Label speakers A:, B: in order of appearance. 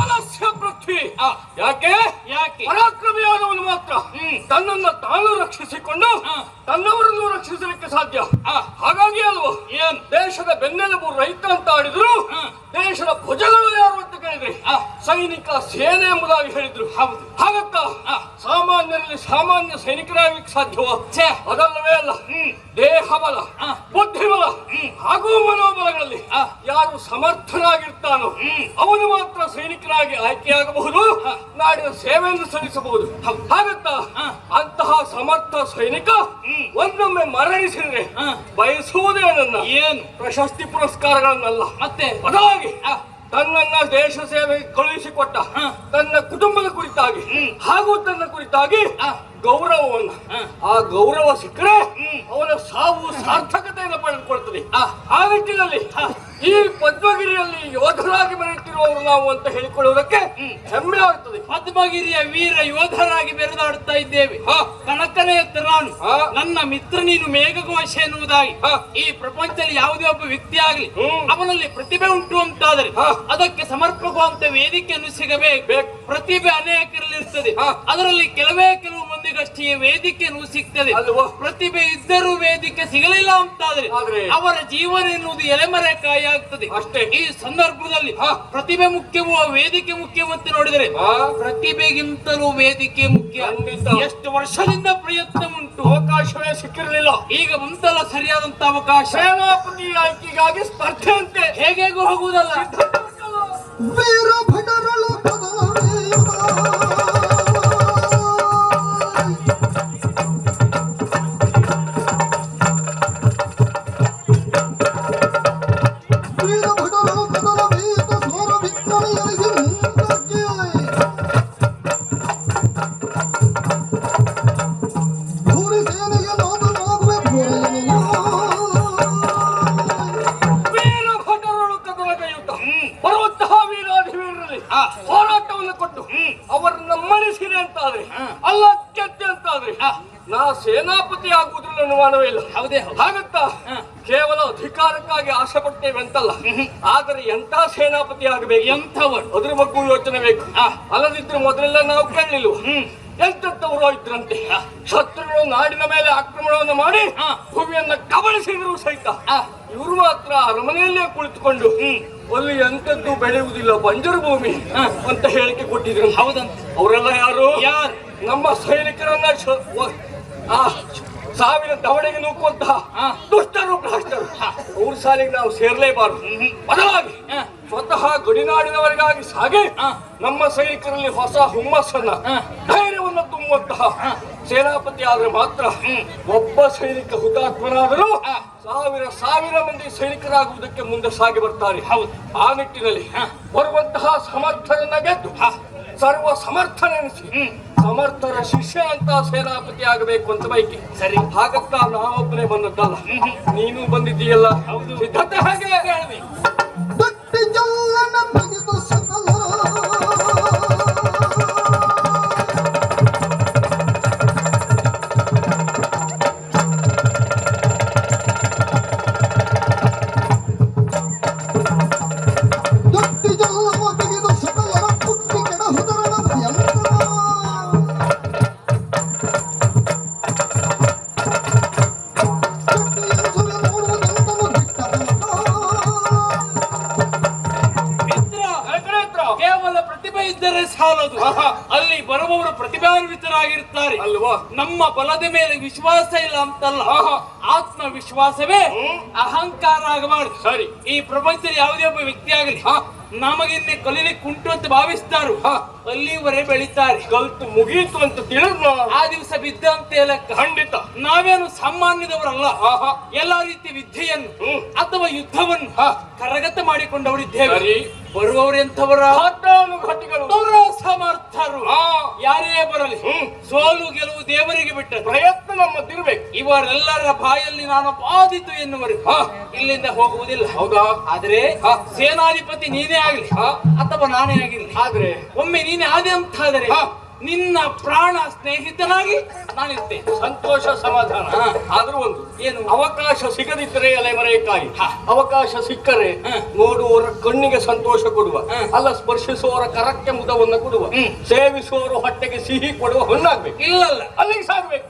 A: ಅಲಸ್ಯ ಪೃಥ್ವಿ.
B: ಯಾಕೆ?
A: ಯಾಕೆ?
B: ಪರಾಕ್ರಮಿಯಾದವನು ಮಾತ್ರ. ತನ್ನನ್ನು ತಾನು ರಕ್ಷಿಸಿಕೊಂಡು ತನ್ನವರನ್ನು ರಕ್ಷಿಸಲಿಕ್ಕೆ ಸಾಧ್ಯ. ಹಾಗಾಗಿ ಅಲ್ವೋ?
A: ಏನ್?
B: ದೇಶದ ಬೆನ್ನೆಲುಬು ರೈತ ಅಂತ ಆಡಿದ್ರು ದೇಶದ ಭುಜಗಳು ಯಾರು ಅಂತ ಕೇಳಿದ್ರಿ? ಸೈನಿಕ ಸೇನೆ ಎಂಬುದಾಗಿ ಹೇಳಿದ್ರು.
A: ಹೌದು.
B: ಹಾಗತ್ತ? ಸಾಮಾನ್ಯರಲ್ಲಿ ಸಾಮಾನ್ಯ ಸೈನಿಕರಾಗಲಿಕ್ಕೆ ಸಾಧ್ಯವ? ಅದಲ್ಲವೇ ಅಲ್ಲ. ದೇಹ ಬಲ.
A: ಹ್ಮ್.
B: ಅವನು ಮಾತ್ರ ಸೈನಿಕರಾಗಿ ಆಯ್ಕೆಯಾಗಬಹುದು ನಾಡಿನ ಸೇವೆಯನ್ನು ಸಲ್ಲಿಸಬಹುದು ಹಾಗತ್ತ
A: ಆ.
B: ಅಂತಹ ಸಮರ್ಥ ಸೈನಿಕ ಒಂದೊಮ್ಮೆ ಮರಣಿಸಿದ್ರೆ. ಬಯಸುವುದೇ ನನ್ನ
A: ಏನು
B: ಪ್ರಶಸ್ತಿ ಪುರಸ್ಕಾರಗಳನ್ನಲ್ಲ
A: ಮತ್ತೆ
B: ಬದಲಾಗಿ
A: ಆ.
B: ತನ್ನನ್ನ ದೇಶ ಸೇವೆಗೆ ಕಳುಹಿಸಿಕೊಟ್ಟ. ತನ್ನ ಕುಟುಂಬದ ಕುರಿತಾಗಿ ಹಾಗೂ ತನ್ನ ಕುರಿತಾಗಿ. ಗೌರವವನ್ನ. ಆ ಗೌರವ ಸಿಕ್ಕರೆ. ಅವನ ಸಾವು ಸಾರ್ಥಕತೆಯನ್ನು ಪಡೆದುಕೊಳ್ತದೆ
A: ಆ.
B: ಆ ನಿಟ್ಟಿನಲ್ಲಿ ಈ ಪದ್ಮಗಿರಿಯಲ್ಲಿ ಯೋಧರಾಗಿ ಬೆರೆಯುತ್ತಿರುವವರು ನಾವು ಅಂತ ಹೇಳಿಕೊಳ್ಳುವುದಕ್ಕೆ ಹೆಮ್ಮೆ ಆಗ್ತದೆ.
A: ಪದ್ಮಗಿರಿಯ ವೀರ ಯೋಧರಾಗಿ ಬೆರೆದಾಡುತ್ತಾ ಇದ್ದೇವೆ.
B: ಹಾ.
A: ಕನಕನೇ ಎತ್ತ ನಾನು. ನನ್ನ ಮಿತ್ರ ನೀನು ಮೇಘಘೋಷ ಎನ್ನುವುದಾಗಿ. ಈ ಪ್ರಪಂಚದಲ್ಲಿ ಯಾವುದೇ ಒಬ್ಬ ವ್ಯಕ್ತಿ ಆಗಲಿ ಅವನಲ್ಲಿ ಪ್ರತಿಭೆ ಉಂಟು ಅಂತಾದರೆ. ಅದಕ್ಕೆ ಸಮರ್ಪಕವಂತ ವೇದಿಕೆಯನ್ನು ಸಿಗಬೇಕು. ಪ್ರತಿಭೆ ಅನೇಕರಲ್ಲಿ ಇರ್ತದೆ ಅದರಲ್ಲಿ ಕೆಲವೇ ಕೆಲವು ಮಂದಿಗಷ್ಟೇ ವೇದಿಕೆ ಸಿಗ್ತದೆ? ಪ್ರತಿಭೆ ಇದ್ದರೂ ವೇದಿಕೆ ಸಿಗಲಿಲ್ಲ ಅಂತಾದ್ರೆ
B: ಆದ್ರೆ?
A: ಅವರ ಜೀವನ ಎನ್ನುವುದು ಎಲೆಮರೆಕಾಯಿ ಆಗ್ತದೆ
B: ಅಷ್ಟೇ.
A: ಈ ಸಂದರ್ಭದಲ್ಲಿ. ಪ್ರತಿಭೆ ಮುಖ್ಯವೋ ವೇದಿಕೆ ಮುಖ್ಯವಂತ ನೋಡಿದರೆ. ಪ್ರತಿಭೆಗಿಂತಲೂ ವೇದಿಕೆ ಮುಖ್ಯ. ಎಷ್ಟು ವರ್ಷದಿಂದ ಪ್ರಯತ್ನ ಉಂಟು
B: ಅವಕಾಶವೇ ಸಿಕ್ಕಿರಲಿಲ್ಲ
A: ಈಗ ಮುಂದಲ್ಲ ಸರಿಯಾದಂತ ಅವಕಾಶ
B: ಆಯ್ಕೆಗಾಗಿ ಸ್ಪರ್ಧೆ ಅಂತೆ
A: ಹೇಗೆಗೂ ಹೋಗುವುದಲ್ಲ
B: ಹೋರಾಟವನ್ನು ಕೊಟ್ಟು ಅವರನ್ನ ಮಣಿಸಿದೆ ಅಂತಾದ್ರೆ ಅಲ್ಲ ಗೆದ್ದೆ ಅಂತಾದ್ರೆ ನಾ ಸೇನಾಪತಿ ಆಗುವುದ್ರಲ್ಲಿ ಅನುಮಾನವೇ ಇಲ್ಲ.
A: ಹೌದೇ.
B: ಹಾಗತ್ತ ಕೇವಲ ಅಧಿಕಾರಕ್ಕಾಗಿ ಆಸೆ ಪಡ್ತೇವೆ ಅಂತಲ್ಲ ಆದರೆ ಎಂತ ಸೇನಾಪತಿ ಆಗಬೇಕು?
A: ಎಂಥವರು?
B: ಅದ್ರ ಬಗ್ಗೆ ಯೋಚನೆ ಬೇಕು. ಅಲ್ಲದಿದ್ರೆ ಮೊದಲೆಲ್ಲ ನಾವು ಕೇಳಲಿಲ್ಲ ಎಂತವರು ಇದ್ರಂತೆ? ಶತ್ರುಗಳು ನಾಡಿನ ಮೇಲೆ ಆಕ್ರಮಣವನ್ನು ಮಾಡಿ. ಭೂಮಿಯನ್ನ ಕಬಳಿಸಿದ್ರು ಸಹಿತ. ಇವರು ಮಾತ್ರ ಅರಮನೆಯಲ್ಲೇ ಕುಳಿತುಕೊಂಡು ಅಲ್ಲಿ ಎಂತದ್ದು ಬೆಳೆಯುವುದಿಲ್ಲ ಬಂಜರು ಭೂಮಿ ಅಂತ ಹೇಳಿಕೆ ಕೊಟ್ಟಿದ್ರು.
A: ಹೌದಂತ.
B: ಅವರೆಲ್ಲ ಯಾರು?
A: ಯಾರು?
B: ನಮ್ಮ ಸೈನಿಕರನ್ನ ಸಾವಿನ ದವಡೆಗೆ ನೂಕುವಂತಹ. ದುಷ್ಟರು ಭ್ರಷ್ಟರು. ಅವ್ರ ಸಾಲಿಗೆ ನಾವು ಸೇರ್ಲೇಬಾರದು. ಬದಲಾಗಿ ಸ್ವತಃ ಗಡಿನಾಡಿನವರಿಗಾಗಿ ಸಾಗಿ. ನಮ್ಮ ಸೈನಿಕರಲ್ಲಿ ಹೊಸ ಹುಮ್ಮಸ್ಸನ್ನ ಧೈರ್ಯವನ್ನು ತುಂಬುವಂತಹ ಸೇನಾಪತಿ ಆದ್ರೆ ಮಾತ್ರ ಒಬ್ಬ ಸೈನಿಕ ಹುತಾತ್ಮನಾದರೂ ಸಾವಿರ ಮಂದಿ ಸೈನಿಕರಾಗುವುದಕ್ಕೆ ಮುಂದೆ ಸಾಗಿ ಬರ್ತಾರೆ.
A: ಹೌದು.
B: ಆ ನಿಟ್ಟಿನಲ್ಲಿ ಬರುವಂತಹ ಸಮರ್ಥರನ್ನ ಗೆದ್ದು ಸರ್ವ ಸಮರ್ಥನೆನಿಸಿ ಸಮರ್ಥರ ಶಿಷ್ಯ ಅಂತ ಸೇನಾಪತಿ ಆಗಬೇಕು ಅಂತ ಬೈಕಿ ಸರಿ. ಹಾಗತ್ತ ನಾವೊಬ್ಬನೇ ಬಂದದ್ದಲ್ಲ. ನೀನು ಬಂದಿದ್ದೀಯಲ್ಲ. ಸಿದ್ಧತೆ ಹಾಗೆ.
A: ಅಲ್ಲಿ ಬರುವವರು ಪ್ರತಿಭಾನ್ವಿತರಾಗಿರುತ್ತಾರೆ
B: ಅಲ್ವಾ
A: ನಮ್ಮ ಬಲದ ಮೇಲೆ ವಿಶ್ವಾಸ ಇಲ್ಲ ಅಂತಲ್ಲ. ಆತ್ಮವಿಶ್ವಾಸವೇ ಅಹಂಕಾರ ಆಗಬಾರದು
B: ಸರಿ.
A: ಈ ಪ್ರಪಂಚದ ಯಾವುದೇ ಒಬ್ಬ ವ್ಯಕ್ತಿ ಆಗಲಿ ನಮಗಿನ್ನೆ ಕಲೀಲಿಕ್ಕೆ ಉಂಟು ಅಂತ ಭಾವಿಸ್ತಾರು. ಅಲ್ಲಿವರೆ ಬೆಳಿತಾರೆ
B: ಕಲ್ತು ಮುಗಿಯಿತು ಅಂತ ತಿಳಿದ್ರು
A: ಆ ದಿವಸ ಬಿದ್ದಂತೆ ಲೆಕ್ಕ
B: ಖಂಡಿತ
A: ನಾವೇನು ಸಾಮಾನ್ಯದವರಲ್ಲ
B: ಆಹಾ.
A: ಎಲ್ಲಾ ರೀತಿಯ ವಿದ್ಯೆಯನ್ನು. ಅಥವಾ ಯುದ್ಧವನ್ನು. ಕರಗತ ಮಾಡಿಕೊಂಡವರಿದ್ದೇವೆ
B: ಸರಿ.
A: ಬರುವವರು ಎಂಥವರ ಸಮರ್ಥರು. ಯಾರೇ ಬರಲಿ. ಸೋಲು ಗೆಲುವು ದೇವರಿಗೆ ಬಿಟ್ಟ
B: ಪ್ರಯತ್ನ ನಮ್ಮದಿರ್ಬೇಕು.
A: ಇವರೆಲ್ಲರ ಬಾಯಲ್ಲಿ ನಾನು ಬಾದಿತು ಎನ್ನುವರು. ಇಲ್ಲಿಂದ ಹೋಗುವುದಿಲ್ಲ.
B: ಹೌದಾ?
A: ಆದ್ರೆ ಸೇನಾಧಿಪತಿ ನೀನೇ ಆಗಲಿ. ಅಥವಾ ನಾನೇ ಆಗಿರ್ಲಿ.
B: ಆದ್ರೆ?
A: ಒಮ್ಮೆ ನೀನೇ ಆದೆ ಅಂತಾದರೆ. ನಿನ್ನ ಪ್ರಾಣ ಸ್ನೇಹಿತನಾಗಿ ನಾನಿರ್ತೇನೆ
B: ಸಂತೋಷ ಸಮಾಧಾನ. ಆದ್ರೂ ಒಂದು.
A: ಏನು?
B: ಅವಕಾಶ ಸಿಗದಿದ್ದರೆ ಅಲೆಮರೆಕಾಯಿ ಅವಕಾಶ ಸಿಕ್ಕರೆ
A: ಹಾ.
B: ನೋಡುವವರ ಕಣ್ಣಿಗೆ ಸಂತೋಷ ಕೊಡುವ
A: ಹಾ.
B: ಅಲ್ಲ ಸ್ಪರ್ಶಿಸುವವರ ಕರಕ್ಕೆ ಮುದವನ್ನು ಕೊಡುವ
A: ಸೇವಿಸುವವರು
B: ಸೇವಿಸುವವರ ಹೊಟ್ಟೆಗೆ ಸಿಹಿ ಕೊಡುವ ಹೊನ್ನಾಗ್ಬೇಕು
A: ಇಲ್ಲಲ್ಲ.
B: ಅಲ್ಲಿಗೆ ಸಾಗ್ಬೇಕು.